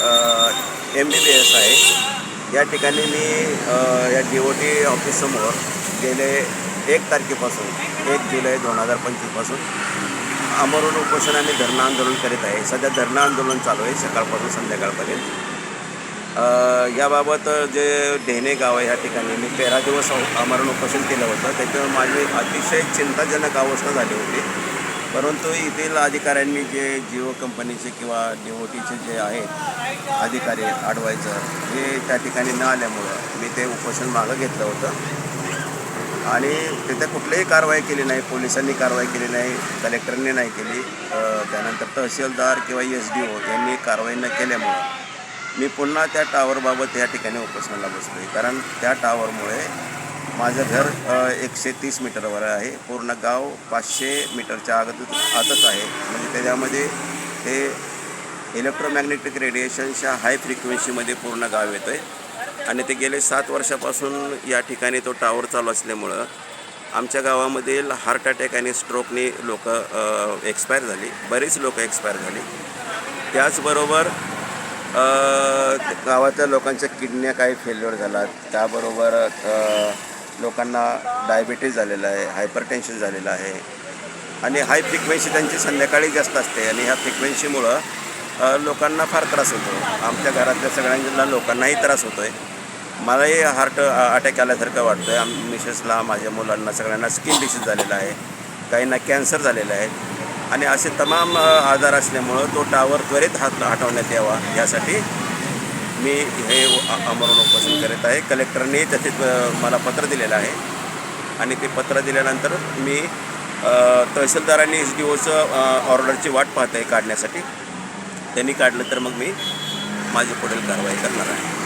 M बी बी S आहे. या ठिकाणी मी या डी ओ टी ऑफिससमोर गेले एक तारखेपासून एक जुलै दोन हजार पंचवीसपासून आमरण उपोषण आणि धरणं आंदोलन करीत आहे. सध्या धरणं आंदोलन चालू आहे सकाळपासून संध्याकाळपर्यंत. याबाबत जे ढेणे गाव आहे या ठिकाणी मी तेरा दिवस आमरण उपोषण केलं होतं. त्याच्यावर माझी अतिशय चिंताजनक अवस्था झाली होती. परंतु येथील अधिकाऱ्यांनी जे जिओ कंपनीचे किंवा डी जे आहेत अधिकारी ॲडवायझर हे त्या ठिकाणी न आल्यामुळं मी ते उपोषण मागं घेतलं होतं. आणि तिथे कुठलीही कारवाई केली नाही पोलिसांनी कारवाई केली नाही कलेक्टरने नाही केली. त्यानंतर तहसीलदार किंवा एस डी ओ यांनी कारवाई न केल्यामुळं मी पुन्हा त्या टावरबाबत या ठिकाणी उपोषणाला बसलो आहे कारण त्या टावरमुळे माझं घर एकशे तीस मीटरवर आहे. पूर्ण गाव पाचशे मीटरच्या आगत आतच आहे. म्हणजे त्याच्यामध्ये ते इलेक्ट्रोमॅग्नेटिक रेडिएशनच्या हाय फ्रिक्वेन्सीमध्ये पूर्ण गाव येतं आहे आणि ते गेले सात वर्षापासून या ठिकाणी तो टावर चालू असल्यामुळं आमच्या गावामधील हार्ट अटॅक आणि स्ट्रोकने लोक एक्सपायर झाली. बरीच लोक एक्सपायर झाली. त्याचबरोबर गावातल्या लोकांच्या किडन्या काही फेल्युअर झाल्या त्याबरोबर लोकांना डायबिटीज झालेलं आहे हायपरटेन्शन झालेलं आहे. आणि हाय फ्रिक्वेन्सी त्यांची संध्याकाळी जास्त असते आणि ह्या फ्रिक्वेन्सीमुळं लोकांना फार त्रास होतो. आमच्या घरातल्या सगळ्यांना लोकांनाही त्रास होतो आहे मलाही हार्ट अटॅक आल्यासारखं वाटतं आहे मिसेसला माझ्या मुलांना सगळ्यांना स्किन डिसीज झालेला आहे. काहींना कॅन्सर झालेला आहे. आणि असे तमाम आजार असल्यामुळं तो टावर त्वरित हात हटवण्यात यावा यासाठी मी हे अ- अमरण उपोषण करत आहे. कलेक्टरने त्याचे मला पत्र दिलेलं आहे. आणि ते पत्र दिल्यानंतर मी तहसीलदारांनी एस डी ओचं ऑर्डरची वाट पाहत आहे काढण्यासाठी. त्यांनी काढलं तर मग मी माझी पुढील कारवाई करणार आहे.